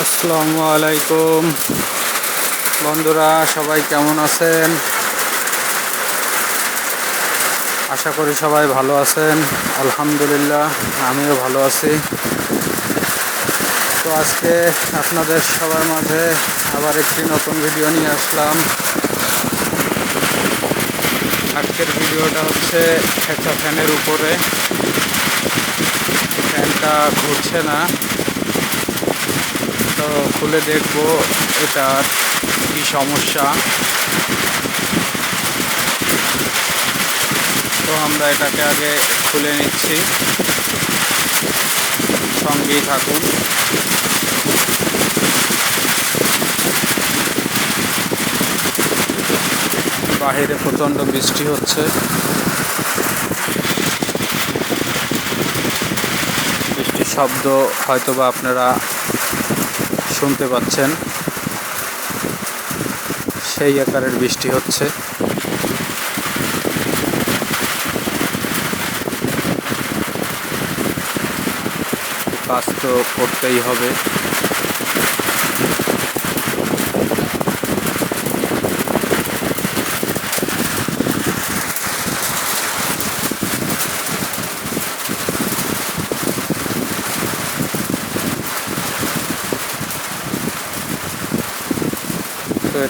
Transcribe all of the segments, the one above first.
আসসালামু আলাইকুম। বন্ধুরা, সবাই কেমন আছেন? আশা করি সবাই ভালো আছেন। আলহামদুলিল্লাহ, আমিও ভালো আছি। তো আজকে আপনাদের সবার মাঝে আবার একটি নতুন ভিডিও নিয়ে আসলাম। আজকের ভিডিওটা হচ্ছে একটা ফ্যানের উপরে। ফ্যানটা ঘুরছে না। তো খুলে দেখব এটার কি সমস্যা। তো আমরা এটাকে আগে খুলে নিচ্ছি। সঙ্গেই থাকুন। বাহিরে প্রচণ্ড বৃষ্টি হচ্ছে। বৃষ্টির শব্দ হয়তোবা আপনারা শুনতে পাচ্ছেন সেই আকারের বৃষ্টি হচ্ছে। কাজ তো করতেই হবে।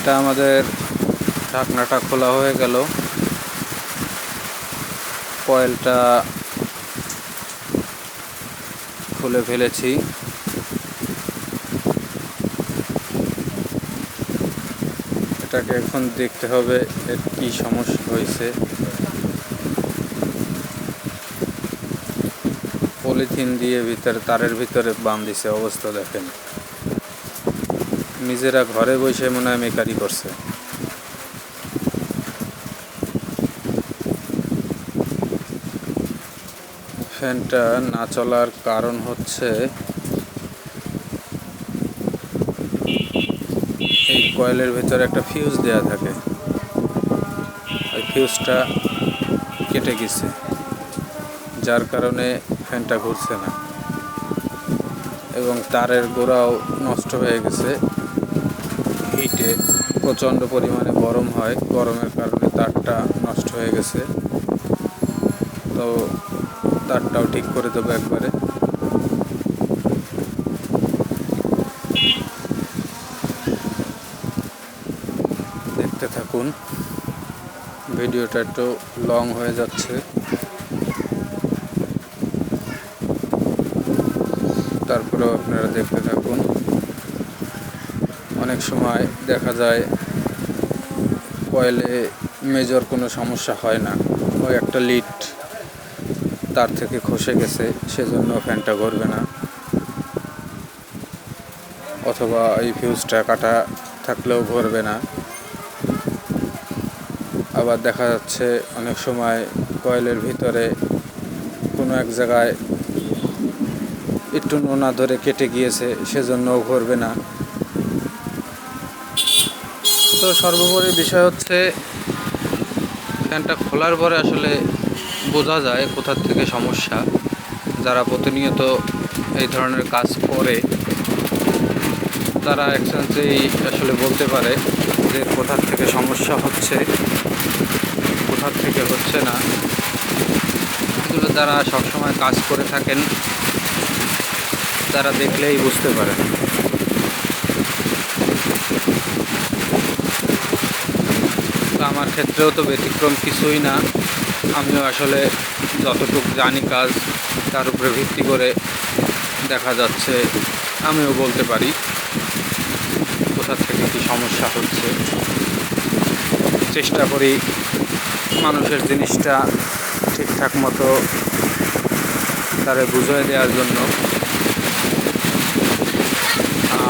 এটা আমাদের ঢাকনাটা খোলা হয়ে গেল। কয়েলটা খুলে ফেলেছি। এটাকে এখন দেখতে হবে এর কি সমস্যা হয়েছে। পলিথিন দিয়ে ভিতরে, তারের ভিতরে বাম দিছে অবস্থা দেখেন। নিজেরা ঘরে বসে মনে হয় মেকারি করছে। ফ্যানটা না চলার কারণ হচ্ছে এই কয়েলের ভেতরে একটা ফিউজ দেয়া থাকে। ওই ফিউজটা কেটে গেছে, যার কারণে ফ্যানটা ঘুরছে না। এবং তারের গোড়াও নষ্ট হয়ে গেছে। হিটে প্রচণ্ড পরিমাণে গরম হয়। গরমের কারণে তারটা নষ্ট হয়ে গেছে। তো তারটাও ঠিক করে দেবো একবারে। দেখতে থাকুন। ভিডিওটা একটু লং হয়ে যাচ্ছে। তারপরেও আপনারা দেখতে থাকুন। অনেক সময় দেখা যায় কয়েলে মেজর কোনো সমস্যা হয় না। ওই একটা লিড তার থেকে খসে গেছে, সেজন্য ফ্যানটা ঘুরবে না। অথবা এই ফিউজটা কাটা থাকলেও ঘুরবে না। আবার দেখা যাচ্ছে অনেক সময় কয়েলের ভিতরে কোনো এক জায়গায় একটু নোনা ধরে কেটে গিয়েছে, সেজন্যও ঘুরবে না। তো সর্বোপরি বিষয় হচ্ছে ফ্যানটা খোলার পরে আসলে বোঝা যায় কোথার থেকে সমস্যা। যারা প্রতিনিয়ত এই ধরনের কাজ করে, তারা একসাথেই আসলে বলতে পারে যে কোথার থেকে সমস্যা হচ্ছে, কোথার থেকে হচ্ছে না। এগুলো যারা সবসময় কাজ করে থাকেন, তারা দেখলেই বুঝতে পারেন আমার ক্ষেত্রেও তো ব্যতিক্রম কিছুই না। আমিও আসলে যতটুকু জানি কাজ, তার উপরে ভিত্তি করে দেখা যাচ্ছে, আমিও বলতে পারি কোথা থেকে কী সমস্যা হচ্ছে। চেষ্টা করি মানুষের জিনিসটা ঠিকঠাক মতো তারে বুঝিয়ে দেওয়ার জন্য।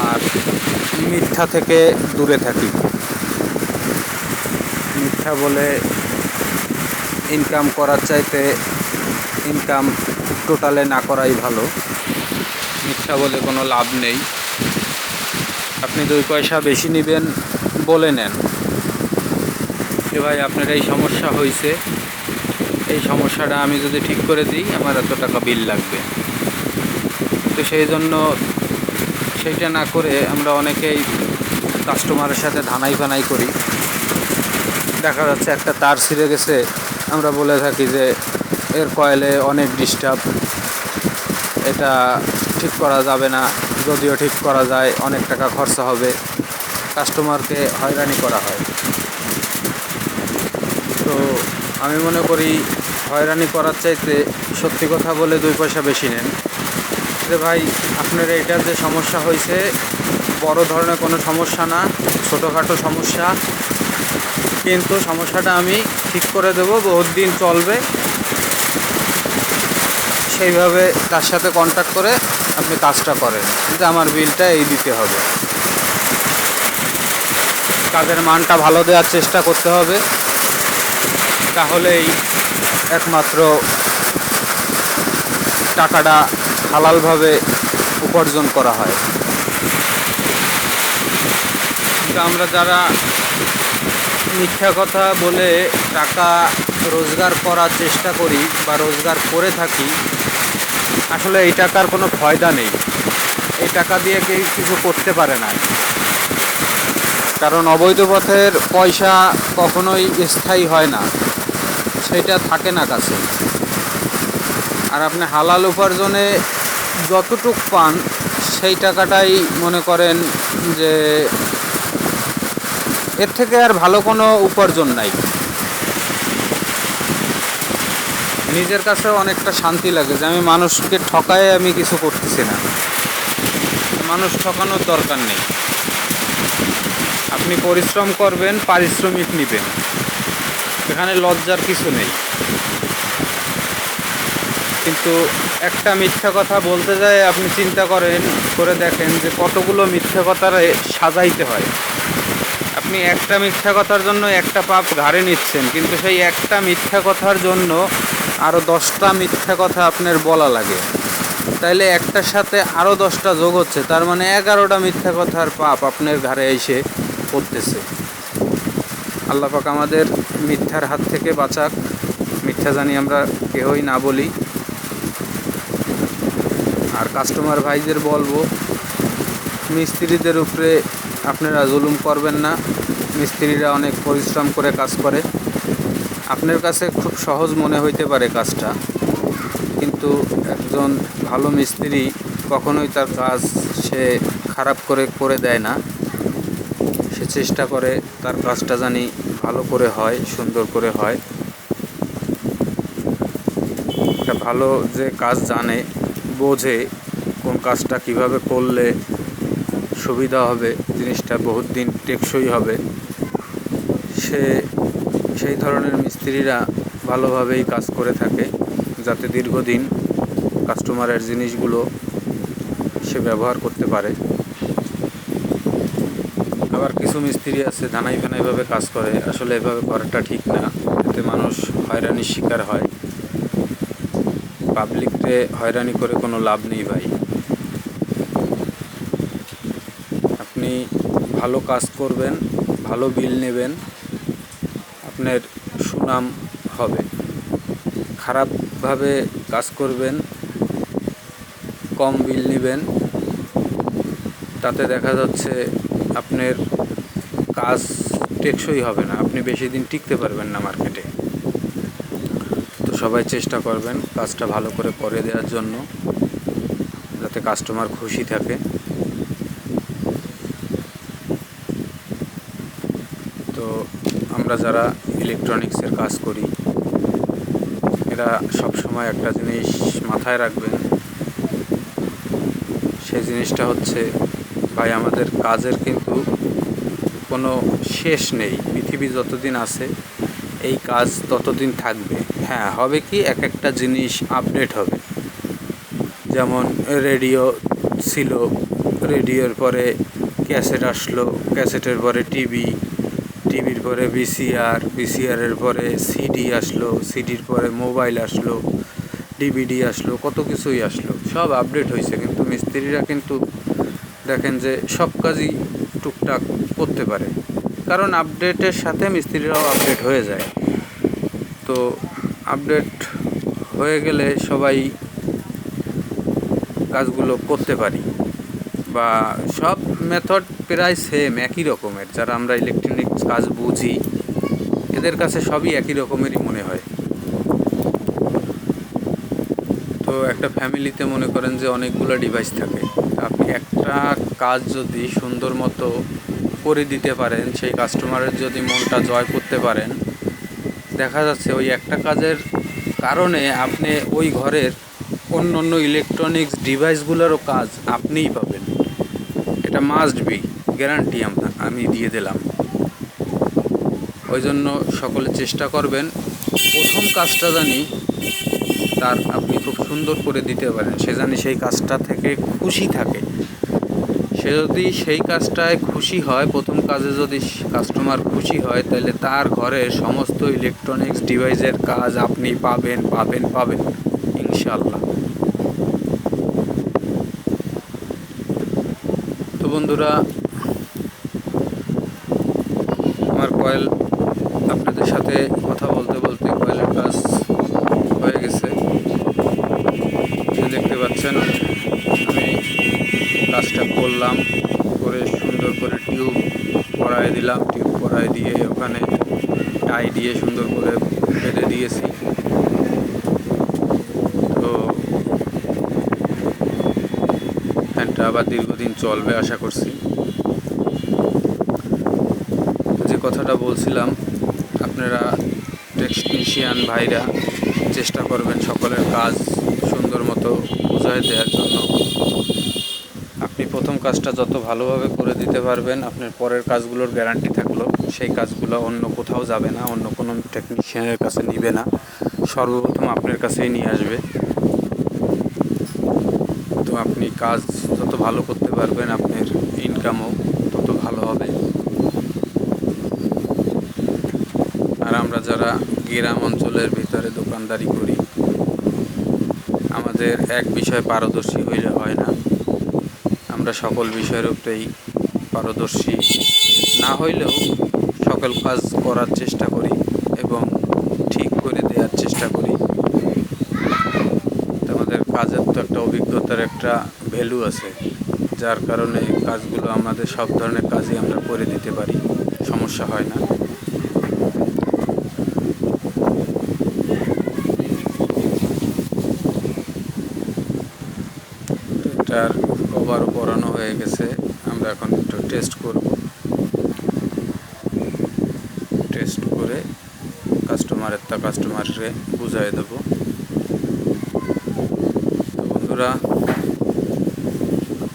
আর মিথ্যা থেকে দূরে থাকি। মিথ্যা বলে ইনকাম করার চাইতে ইনকাম টোটালে না করাই ভালো। মিথ্যা বলে কোনো লাভ নেই। আপনি দুই পয়সা বেশি নেবেন বলে নেন। যে ভাই, আপনার এই সমস্যা হয়েছে এই সমস্যাটা আমি যদি ঠিক করে দিই, আমার এত টাকা বিল লাগবে। তো সেই জন্য সেইটা না করে আমরা অনেকেই কাস্টমারের সাথে ধানাই ফানাই করি। দেখা যাচ্ছে একটা তার ছিঁড়ে গেছে। আমরা বলে থাকি যে এর কয়েলে অনেক ডিস্টার্ব এটা ঠিক করা যাবে না। যদিও ঠিক করা যায়, অনেক টাকা খরচা হবে। কাস্টমারকে হয়রানি করা হয়। তো আমি মনে করি হয়রানি করার চাইতে সত্যি কথা বলে দুই পয়সা বেশি নেন। যে ভাই, আপনার এইটার যে সমস্যা হয়েছে, বড় ধরনের কোনো সমস্যা না, ছোটোখাটো সমস্যা। কিন্তু সমস্যাটা আমি ঠিক করে দেবো, বহুত দিন চলবে। সেইভাবে তার সাথে কন্ট্যাক্ট করে আপনি কাজটা করেন, কিন্তু আমার বিলটা এই দিতে হবে। কাজের মানটা ভালো দেওয়ার চেষ্টা করতে হবে, তাহলেই একমাত্র টাকাটা হালালভাবে উপার্জন করা হয়। কিন্তু আমরা যারা মিথ্যা কথা বলে টাকা রোজগার করার চেষ্টা করি বা রোজগার করে থাকি, আসলে এই টাকার কোনো ফয়দা নেই। এই টাকা দিয়ে কেউ কিছু করতে পারে না। কারণ অবৈধ পথের পয়সা কখনোই স্থায়ী হয় না। সেটা থাকে না কাছে। আর আপনি হালাল উপার্জনে যতটুক পান, সেই টাকাটাই মনে করেন যে এর থেকে আর ভালো কোনো উপার্জন নাই। নিজের কাছে অনেকটা শান্তি লাগে যে আমি মানুষকে ঠকায় আমি কিছু করতেছি না। মানুষ ঠকানোর দরকার নেই। আপনি পরিশ্রম করবেন, পারিশ্রমিক নেবেন। এখানে লজ্জার কিছু নেই। কিন্তু একটা মিথ্যা কথা বলতে যায়, আপনি চিন্তা করেন, করে দেখেন যে কতগুলো মিথ্যা কথারে সাজাইতে হয়। আপনি একটা মিথ্যা কথার জন্য একটা পাপ ঘাড়ে নিচ্ছেন, কিন্তু সেই একটা মিথ্যা কথার জন্য আরও দশটা মিথ্যা কথা আপনার বলা লাগে। তাইলে একটার সাথে আরও দশটা যোগ হচ্ছে, তার মানে এগারোটা মিথ্যা কথার পাপ আপনার ঘাড়ে এসে পড়তেছে। আল্লাহ পাক আমাদের মিথ্যার হাত থেকে বাঁচাক। মিথ্যা জানি আমরা কেউই না বলি। আর কাস্টমার ভাইদের বলব, মিস্ত্রিদের উপরে আপনারা জুলুম করবেন না, মিস্ত্রিরা অনেক পরিশ্রম করে কাজ করে। আপনার কাছে খুব সহজ মনে হইতে পারে কাজটা, কিন্তু একজন ভালো মিস্ত্রি কখনোই তার কাজ সে খারাপ করে করে দেয় না। সে চেষ্টা করে তার কাজটা জানি ভালো করে হয়, সুন্দর করে হয়। একটা ভালো যে কাজ জানে, বোঝে কোন কাজটা কীভাবে করলে সুবিধা হবে, জিনিসটা বহুত দিন টেকসই হবে। সে, সেই ধরনের মিস্ত্রিরা ভালোভাবেই কাজ করে থাকে, যাতে দীর্ঘদিন কাস্টমারের জিনিসগুলো সে ব্যবহার করতে পারে। আবার কিছু মিস্ত্রি আছে, ধানাই ফানাইভাবে কাজ করে, আসলে এভাবে করাটা ঠিক না। এতে মানুষ হয়রানির শিকার হয়। পাবলিককে হয়রানি করে কোনো লাভ নেই ভাই। আপনি ভালো কাজ করবেন, ভালো বিল নেবেন, আপনার সুনাম হবে। খারাপভাবে কাজ করবেন, কম বিল নেবেন, তাতে দেখা যাচ্ছে আপনার কাজ টেকসই হবে না, আপনি বেশি দিন টিকতে পারবেন না মার্কেটে। তো সবাই চেষ্টা করবেন কাজটা ভালো করে করে দেওয়ার জন্য, যাতে কাস্টমার খুশি থাকে তো আমরা যারা ইলেকট্রনিক্সের কাজ করি, এরা সবসময় একটা জিনিস মাথায় রাখবেন। সেই জিনিসটা হচ্ছে, ভাই, আমাদের কাজের কিন্তু কোনো শেষ নেই। পৃথিবী যতদিন আছে, এই কাজ ততদিন থাকবে। হ্যাঁ হবে কি এক একটা জিনিস আপডেট হবে। যেমন রেডিও ছিল, রেডিওর পরে ক্যাসেট আসলো, ক্যাসেটের পরে টিভি টিভির পরে ভিসিআর ভিসিআরের পরে সিডি আসলো, সিডির পরে মোবাইল আসলো, ডিভিডি আসলো, কত কিছুই আসলো। সব আপডেট হয়েছে কিন্তু মিস্ত্রিরা কিন্তু দেখেন যে সব কাজই টুকটাক করতে পারে। কারণ আপডেটের সাথে মিস্ত্রিরাও আপডেট হয়ে যায়। তো আপডেট হয়ে গেলে সবাই কাজগুলো করতে পারি। বা সব মেথড প্রায় সেম একই রকমের। যারা আমরা ইলেকট্রনিক্স কাজ বুঝি, এদের কাছে সবই একই রকমেরই মনে হয়। তো একটা ফ্যামিলিতে মনে করেন যে অনেকগুলো ডিভাইস থাকে। আপনি একটা কাজ যদি সুন্দর মতো করে দিতে পারেন, সেই কাস্টমারের যদি মনটা জয় করতে পারেন, দেখা যাচ্ছে ওই একটা কাজের কারণে আপনি ওই ঘরের অন্য অন্য ইলেকট্রনিক্স ডিভাইসগুলোরও কাজ আপনিই পাবেন। মাস্ট বি গ্যারান্টি আমি দিয়ে দিলাম। ওই জন্য সকলে চেষ্টা করবেন, প্রথম কাজটা জানি তার আপনি খুব সুন্দর করে দিতে পারেন। সে জানি সেই কাজটা থেকে খুশি থাকে। সে যদি সেই কাজটায় খুশি হয়, প্রথম কাজে যদি কাস্টমার খুশি হয়, তাহলে তার ঘরের সমস্ত ইলেকট্রনিক্স ডিভাইসের কাজ আপনি পাবেন পাবেন পাবেন ইনশাল্লাহ বন্ধুরা, আমার কয়েল আপনাদের সাথে কথা বলতে বলতে কয়েলের কাজ হয়ে গেছে। দেখতে পাচ্ছেন, আমি কাজটা করলাম, করে সুন্দর করে টিউব পরায় দিলাম টিউব পরায় দিয়ে ওখানে টাই দিয়ে সুন্দর করে বেঁধে দিয়েছি তো ফ্যানটা আবার দীর্ঘদিন চলবে, আশা করছি। যে কথাটা বলছিলাম, আপনারা টেকনিশিয়ান ভাইরা চেষ্টা করবেন সকলের কাজ সুন্দর মতো বুঝাই দেওয়ার জন্য। আপনি প্রথম কাজটা যত ভালোভাবে করে দিতে পারবেন, আপনার পরের কাজগুলোর গ্যারান্টি থাকল, সেই কাজগুলো অন্য কোথাও যাবে না, অন্য কোনো টেকনিশিয়ানের কাছে নিবে না, সর্বপ্রথম আপনার কাছেই নিয়ে আসবে। তো আপনি কাজ যত ভালো করতে পারবেন আপনার ইনকামও তত ভালো হবে। আর আমরা যারা গ্রাম অঞ্চলের ভিতরে দোকানদারি করি, আমাদের এক বিষয়ে পারদর্শী হইলে হয় না। আমরা সকল বিষয়ের উপরেই পারদর্শী না হইলেও সকল কাজ করার চেষ্টা করি এবং ঠিক করে দেওয়ার চেষ্টা করি। আমাদের কাজের তো একটা অভিজ্ঞতার একটা ভ্যালু আছে, যার কারণে কাজগুলো আমাদের সব ধরনের কাজই আমরা করে দিতে পারি, সমস্যা হয় না। এটার কভারও পরানো হয়ে গেছে, আমরা এখন একটু টেস্ট করব। টেস্ট করে কাস্টমারের তা কাস্টমারকে বুঝাই দেব। বন্ধুরা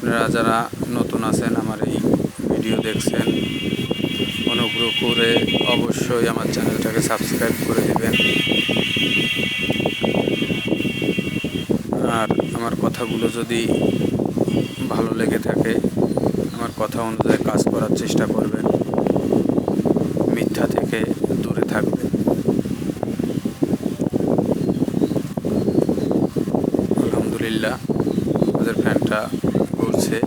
আপনারা যারা নতুন আছেন, আমার এই ভিডিও দেখছেন, অনুগ্রহ করে অবশ্যই আমার চ্যানেলটাকে সাবস্ক্রাইব করে দেবেন। আর আমার কথাগুলো যদি ভালো লেগে থাকে, আমার কথা অনুযায়ী কাজ করার চেষ্টা করবেন মিথ্যা থেকে দূরে থাকবেন আলহামদুলিল্লাহ আমাদের ফ্যানটা ঘুরছে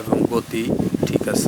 এবং গতি ঠিক আছে।